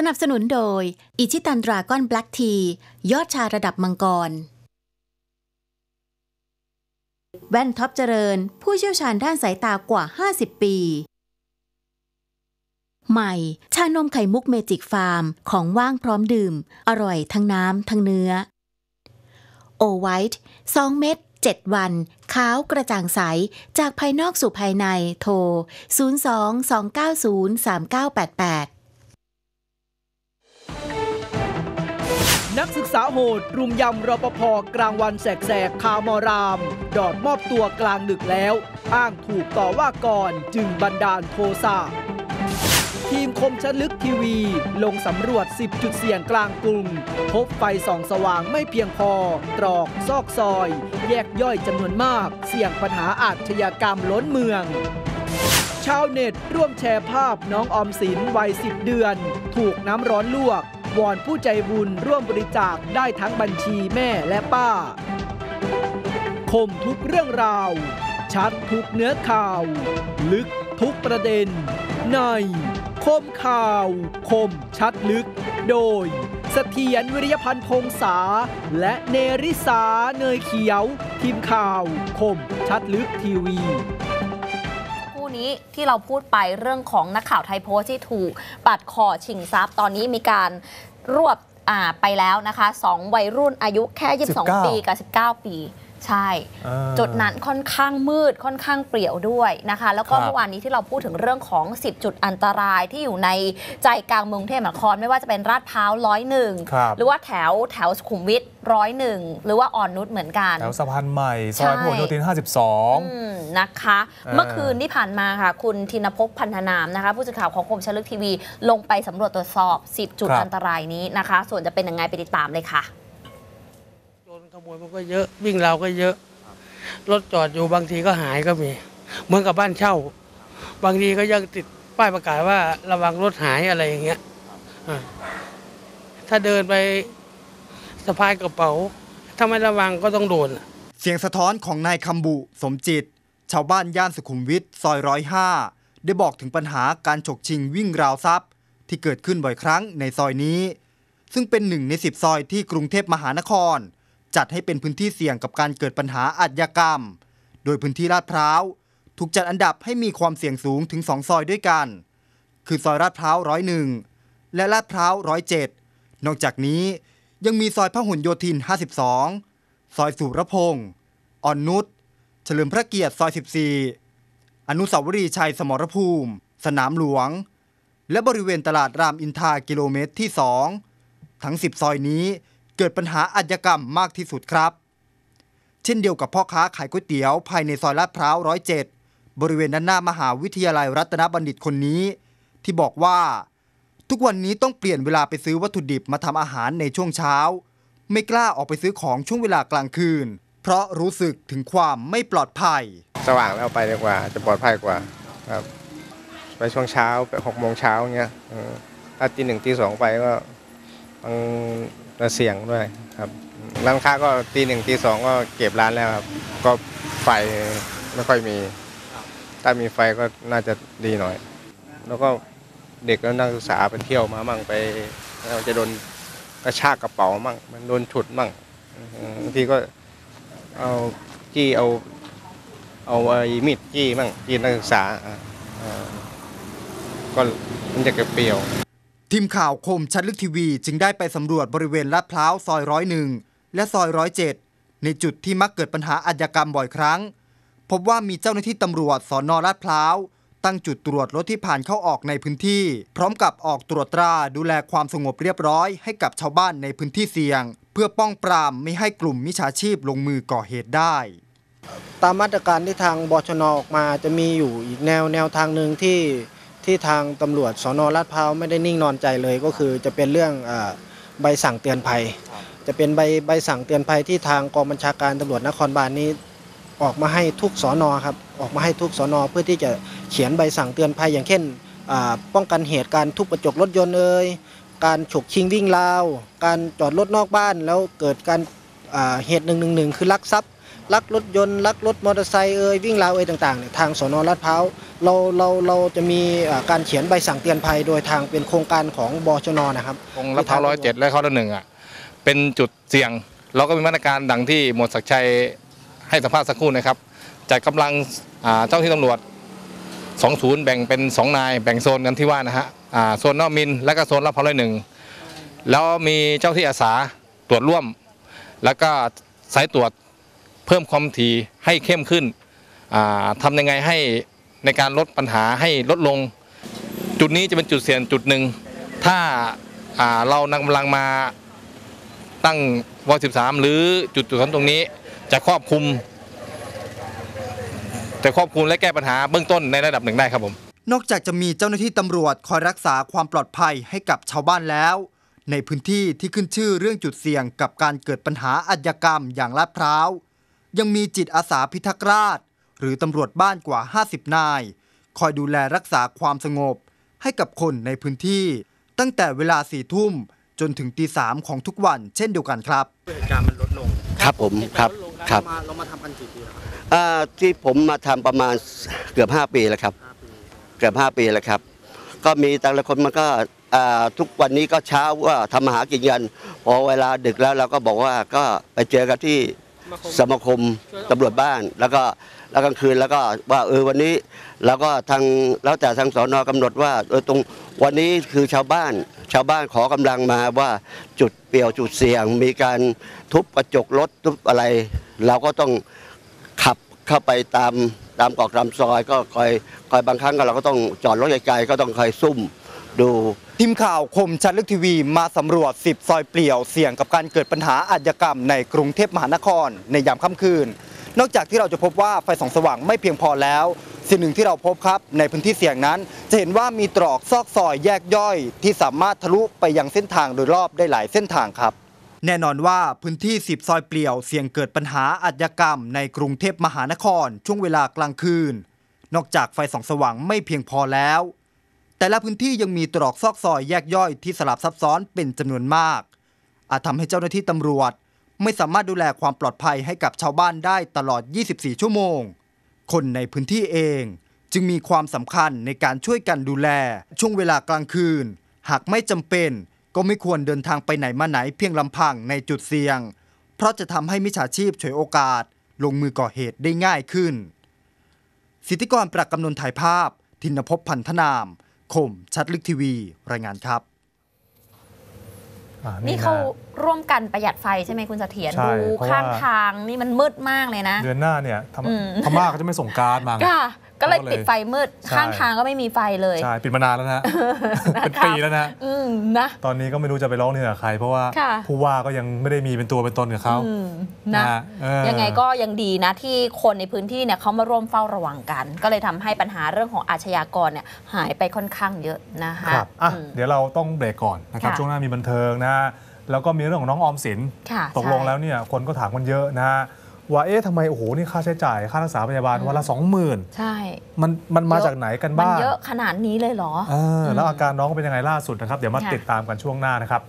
สนับสนุนโดย อิชิตันดราก้อนแบล็กที ยอดชาระดับมังกร แว่นท็อปเจริญ ผู้เชี่ยวชาญด้านสายตากว่า 50 ปี ใหม่ ชานมไข่มุกเมจิกฟาร์ม ของว่างพร้อมดื่ม อร่อยทั้งน้ำทั้งเนื้อ โอไวท์2เม็ด7 วัน ขาวกระจ่างใส จากภายนอกสู่ภายใน โทร 02-290-3988 นักศึกษาโหด รุมยำรปภกลางวันแสกๆคามอราม ดอดมอบตัวกลางดึกแล้ว อ้างถูกต่อว่าก่อนจึงบันดาลโทสะทีมคมชัดลึกทีวี ลงสำรวจ 10 จุดเสี่ยงกลางกรุง พบไฟส่องสว่างไม่เพียงพอ ตรอกซอกซอย แยกย่อยจำนวนมาก เสี่ยงปัญหาอาชญากรรมล้นเมืองชาวเน็ตร่วมแชร์ภาพน้องออมสินวัย 10 เดือน ถูกน้ำร้อนลวก วอนผู้ใจบุญร่วมบริจาคได้ทั้งบัญชีแม่และป้า คมทุกเรื่องราว ชัดทุกเนื้อข่าว ลึกทุกประเด็น ในคมข่าว คมชัดลึก โดยเสถียรวิริยพันธ์พงษา และเนริสาเนยเขียว ทีมข่าว คมชัดลึกทีวี นี้ที่เราพูดไปเรื่องของนักข่าวไทยโพสต์ที่ถูกปัดคอชิงทรัพย์ ตอนนี้มีการรวบอ่าไปแล้วนะคะสองวัยรุ่นอายุแค่ 22 19ปีกับ 19 ปี ใช่ อ่า จุดนั้นค่อนข้างมืดค่อนข้างเปรี่ยวด้วยนะคะ แล้วก็ครับ เมื่อวานนี้ที่เราพูดถึงเรื่องของ 10 จุดอันตรายที่อยู่ในใจกลางเมืองกรุงเทพมหานครไม่ว่าจะเป็นลาดพร้าวร้อยหนึ่งครับหรือว่าแถวแถวสุขุมวิทร้อยหนึ่งหรือว่าอ่อนนุชเหมือนกัน แถวสะพานใหม่ ซอยใช่พหลโยธิน อื52 มนะคะอ่าเมื่อคืนที่ผ่านมาค่ะ คุณธินภพพันธนามนะคะ ผู้สื่อข่าวของคมชลึกทีวี ลงไปสำรวจตรวจสอบ 10 จุดครับ อันตรายนี้นะคะ ส่วนจะเป็นยังไงไปติดตามเลยค่ะ โจรขโมยมันก็เยอะวิ่งราวก็เยอะ รถจอดอยู่บางทีก็หายก็มี เหมือนกับบ้านเช่า บางทีก็ยังติดป้ายประกาศว่าระวังรถหายอะไรอย่างเงี้ยอ่าถ้าเดินไปสะพายกระเป๋า ถ้าไม่ระวังก็ต้องโดน เสียงสะท้อนของนายคำบุ สมจิต ชาวบ้านย่านสุขุมวิทซอยร้อยห้าได้บอกถึงปัญหาการฉกชิงวิ่งราวทรัพย์ ที่เกิดขึ้นบ่อยครั้งในซอยนี้ ซึ่งเป็นหนึ่งในสิบซอยที่กรุงเทพมหานคร จัดให้เป็นพื้นที่เสี่ยงกับการเกิดปัญหาอาชญากรรม โดยพื้นที่ลาดพร้าว ถูกจัดอันดับให้มีความเสี่ยงสูงถึงสองซอยด้วยกัน คือซอยลาดพร้าวร้อยหนึ่งและลาดพร้าวร้อยเจ็ดนอกจากนี้ยังมีซอยพหลโยธิน 52 ซอยสุรพงศ์อ่อนนุช เฉลิมพระเกียรติซอย 14 อนุสาวรีย์ชัยสมรภูมิ สนามหลวง และบริเวณตลาดรามอินทรากิโลเมตรที่ 2 ทั้ง 10 ซอยนี้ เกิดปัญหาอาชญากรรมมากที่สุดครับ เช่นเดียวกับพ่อค้าขายก๋วยเตี๋ยวภายในซอยลาดพร้าวร้อยเจ็ดบริเวณด้านหน้ามหาวิทยาลัยรัตนบัณฑิตคนนี้ ที่บอกว่า ทุกวันนี้ต้องเปลี่ยนเวลาไปซื้อวัตถุดิบมาทำอาหารในช่วงเช้า ไม่กล้าออกไปซื้อของช่วงเวลากลางคืน เพราะรู้สึกถึงความไม่ปลอดภัย สว่างแล้วไปดีกว่า จะปลอดภัยกว่าครับไปช่วงเช้าไปหกโมงเช้าเงี้ยถ้าตีหนึ่งตีสองไปก็มั นจะเสี่ยงด้วยครับร้านค้าก็ตีหนึ่งตีสองก็เก็บร้านแล้วครับ ก็ไฟไม่ค่อยมี ถ้ามีไฟก็น่าจะดีหน่อย แล้วก็เด็กแล้วนักศึกษาไปเที่ยวมามั่งไปเราจะโดนกระชากกระเป๋ามั่ง มันโดนฉุดมั่งบางทีก็เอาจี้เอา เอาไอ้มีดจี้มั่งจี้นักศึกษาอ่าก็มันจะเก็บเปรี้ยว ทีมข่าวคมชัดลึกทีวีจึงได้ไปสำรวจบริเวณลาดพร้าวซอยร้อยหนึ่งและซอยร้อยเจ็ดในจุดที่มักเกิดปัญหาอาชญากรรมบ่อยครั้ง พบว่ามีเจ้าหน้าที่ตำรวจสอนอลาดพร้าวตั้งจุดตรวจรถที่ผ่านเข้าออกในพื้นที่ พร้อมกับออกตรวจตราดูแลความสงบเรียบร้อยให้กับชาวบ้านในพื้นที่เสี่ยง เพื่อป้องปรามไม่ให้กลุ่มมิจฉาชีพลงมือก่อเหตุได้ ตามมาตรการที่ทางบชนออกมาจะมีอยู่อีกแนวแนวทางหนึ่งที่ ที่ทางตำรวจสนลาดพร้าวไม่ได้นิ่งนอนใจเลยก็คือจะเป็นเรื่องอใบสั่งเตือนภัย จะเป็นใบใบสั่งเตือนภัยที่ทางกองบัญชาการตำรวจนครบาลนี้ออกมาให้ทุกสอนอครับออกมาให้ทุกสอนอเพื่อที่จะเขียนใบสั่งเตือนภัยอย่างเช่นป้องกันเหตุการทุบกระจกรถยนต์เอ่ยการฉกชิงวิ่งราว การจอดรถนอกบ้านแล้วเกิดการเหตุหนึ่งหนึ่งหนึ่งคือลักทรัพย์ ลักรถยนต์ลักรถมอเตอร์ไซค์เอ่ยวิ่งราวเอ่ยต่างๆเนี่ยทางสนลาดพร้าวเราเราเราจะมีเอ่อการเขียนใบสั่งเตือนภัย โดยทางเป็นโครงการของบชนนะครับตรงลาดพร้าวร้อยเจ็ดและข้อหนึ่งอะเป็นจุดเสี่ยง เราก็มีมาตรการดังที่หมวดศักดิ์ชัยให้สัมภาษณ์สักครู่นะครับจัดกำลังอ่าเจ้าที่ตำรวจสองศูนย์แบ่งเป็นสองนายแบ่งโซนกันที่ว่านะฮะอ่าโซนนอกมินและก็โซนลาดพร้าวร้อยหนึ่งแล้วมีเจ้าที่อาสาตรวจร่วม แล้วก็สายตรวจ เพิ่มความถี่ให้เข้มขึ้นอ่าทำยังไงให้ในการลดปัญหาให้ลดลง จุดนี้จะเป็นจุดเสี่ยงจุดหนึ่ง ถ้าาเรานำกำลังมาตั้งว13หรือจุดจุดนั้นตรงนี้จะครอบคลุมจะครอบคุมและแก้ปัญหาเบื้องต้นในระดับหนึ่งได้ครับผม นอกจากจะมีเจ้าหน้าที่ตำรวจคอยรักษาความปลอดภัยให้กับชาวบ้านแล้ว ในพื้นที่ที่ขึ้นชื่อเรื่องจุดเสี่ยงกับการเกิดปัญหาอาชญากรรมอย่างลาดพร้าว ยังมีจิตอาสาพิทักษ์ราษฎร์หรือตำรวจบ้านกว่า 50 นาย คอยดูแลรักษาความสงบ ให้กับคนในพื้นที่ ตั้งแต่เวลาสี่ทุ่มจนถึงตีสามของทุกวันเช่นเดียวกันครับการมันลดลงครับผมครับครับเรามาทำกันกี่ปีแล้วครับอ่าที่ผมมาทำประมาณเกือบ 5 ปีแล้วครับ เกือบ 5 ปีแล้วครับ ก็มีแต่ละคนมันก็อ่าทุกวันนี้ก็เช้าว่าทำมาหากินกันพอเวลาดึกแล้วเราก็บอกว่าก็ไปเจอกันที่ สมาคมตำรวจบ้าน แล้วก็แล้วกลางคืนแล้วก็ว่าเออวันนี้แล้วก็ทางแล้วแต่ทางสอนอกำหนดว่าเออตรงวันนี้คือชาวบ้าน ชาวบ้านขอกำลังมาว่าจุดเปลี่ยวจุดเสี่ยง มีการทุบกระจกรถทุบอะไร เราก็ต้องขับเข้าไปตามตามกอกตามซอย ก็คอยคอยบางครั้งก็เราก็ต้องจอดรถไกลๆก็ต้องคอยซุ่มดู ทีมข่าวคมชัดลึกทีวีมาสำรวจ 10 ซอยเปลี่ยวเสี่ยงกับการเกิดปัญหาอาชญากรรมในกรุงเทพมหานคร ในยามค่ำคืน นอกจากที่เราจะพบว่าไฟส่องสว่างไม่เพียงพอแล้ว สิ่งหนึ่งที่เราพบครับในพื้นที่เสี่ยงนั้น จะเห็นว่ามีตรอกซอกซอยแยกย่อย ที่สามารถทะลุไปยังเส้นทางโดยรอบได้หลายเส้นทางครับ แน่นอนว่าพื้นที่ 10 ซอยเปลี่ยวเสี่ยงเกิดปัญหาอาชญากรรมในกรุงเทพมหานคร ช่วงเวลากลางคืน นอกจากไฟส่องสว่างไม่เพียงพอแล้ว แต่ละพื้นที่ยังมีตรอกซอกซอยแยกย่อยที่สลับซับซ้อนเป็นจำนวนมาก อาจทำให้เจ้าหน้าที่ตำรวจ ไม่สามารถดูแลความปลอดภัยให้กับชาวบ้านได้ตลอด 24 ชั่วโมง คนในพื้นที่เอง จึงมีความสำคัญในการช่วยกันดูแล ช่วงเวลากลางคืน หากไม่จำเป็น ก็ไม่ควรเดินทางไปไหนมาไหนเพียงลำพังในจุดเสี่ยง เพราะจะทำให้มิจฉาชีพฉวยโอกาส ลงมือก่อเหตุได้ง่ายขึ้น สิทธิกรประกำนนถ่ายภาพ ทินภพพันธนาม คม ชัดลึกทีวี รายงานครับอ่านี่นี่เขานะร่วมกันประหยัดไฟใช่ไหมคุณเสถียรใช่ดูเพราะว่าข้างทางนี่มันมืดมากเลยนะ เดือนหน้าเนี่ยธรรมอืมพม่าก็จะไม่ส่งการ์ดมาไงค่ะ ก็เลยเขาก็เลยปิดไฟมืดใช่ข้างทางก็ไม่มีไฟเลย ใช่ ปิดมานานแล้วนะเป็นนะครับปีแล้วนะอืมนะ ตอนนี้ก็ไม่รู้จะไปร้องเรียนกับใคร เพราะว่าค่ะผู้ว่าก็ยังไม่ได้มีเป็นตัวเป็นตนกับเขาอืมนะฮเออยังไงก็ยังดีนะที่คนในพื้นที่เนี่ยเขามาร่วมเฝ้าระวังกัน ก็เลยทำให้ปัญหาเรื่องของอาชญากรเนี่ยหายไปค่อนข้างเยอะนะคะครับอะอืมเดี๋ยวเราต้องเบรกก่อนนะครับค่ะช่วงหน้ามีบันเทิงนะแล้วก็มีเรื่องของน้องออมสินค่ะตกลงใช่แล้วเนี่ยคนก็ถามกันเยอะนะ ว่าเอ๊ะทำไมโอ้โหนี่ค่าใช้จ่าย ค่ารักษาพยาบาลวันละสองหมื่นใช่ มันมันมาเยอะจากไหนกันมันบ้างเยอะขนาดนี้เลยเหรอเออแล้วอาการน้องเป็นยังไงล่าสุดนะครับ เดี๋ยวมาค่ะติดตามกันช่วงหน้านะครับ